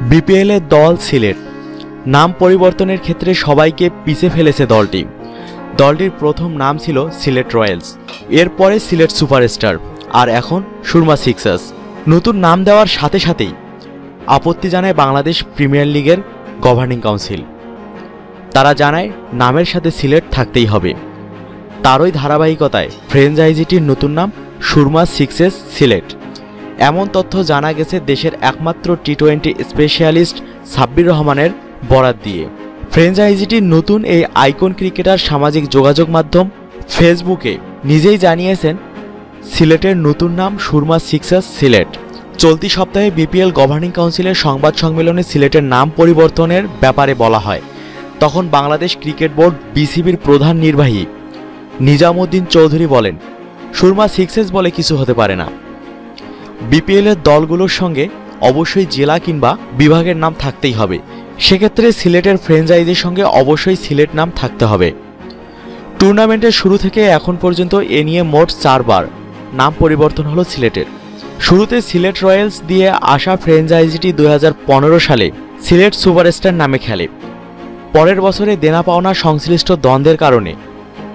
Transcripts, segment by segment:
বিপিএলের দল সিলেট। নাম পরিবর্তনের ক্ষেত্রে সবাইকে পিছে ফেলেছে দলটি। দলটির প্রথম নাম ছিল সিলেট রয়্যালস। এরপরে সিলেট সুপারস্টার, আর এখন সুরমা সিক্সার্স। নতুন নাম দেওয়ার সাথে সাথেই আপত্তি জানায় বাংলাদেশ প্রিমিয়ার লিগের গভর্নিং কাউন্সিল। তারা জানায় নামের সাথে সিলেট থাকতেই হবে। তারই ধারাবাহিকতায় ফ্রেঞ্চাইজিটির নতুন নাম সুরমা সিক্সেস সিলেট। এমন তথ্য জানা গেছে দেশের একমাত্র টি টোয়েন্টি স্পেশালিস্ট সাব্বির রহমানের বরাত দিয়ে। ফ্রেঞ্চাইজিটির নতুন এই আইকন ক্রিকেটার সামাজিক যোগাযোগ মাধ্যম ফেসবুকে নিজেই জানিয়েছেন, সিলেটের নতুন নাম সুরমা সিক্সাস সিলেট। চলতি সপ্তাহে বিপিএল গভর্নিং কাউন্সিলের সংবাদ সম্মেলনে সিলেটের নাম পরিবর্তনের ব্যাপারে বলা হয়। তখন বাংলাদেশ ক্রিকেট বোর্ড বিসিবির প্রধান নির্বাহী নিজামুদ্দিন চৌধুরী বলেন, সুরমা সিক্সেস বলে কিছু হতে পারে না। বিপিএলের দলগুলোর সঙ্গে অবশ্যই জেলা কিংবা বিভাগের নাম থাকতেই হবে। সেক্ষেত্রে সিলেটের ফ্রেঞ্চাইজির সঙ্গে অবশ্যই সিলেট নাম থাকতে হবে। টুর্নামেন্টের শুরু থেকে এখন পর্যন্ত এ নিয়ে মোট চারবার নাম পরিবর্তন হলো সিলেটের। শুরুতে সিলেট রয়্যালস দিয়ে আসা ফ্রেঞ্চাইজিটি দু সালে সিলেট সুপারস্টার নামে খেলে। পরের বছরে দেনা পাওনা সংশ্লিষ্ট দ্বন্দ্বের কারণে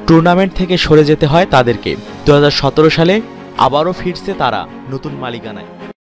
টুর্নামেন্ট থেকে সরে যেতে হয় তাদেরকে। দু হাজার সতেরো সালে আবারও ফিরছে তারা নতুন মালিকানায়।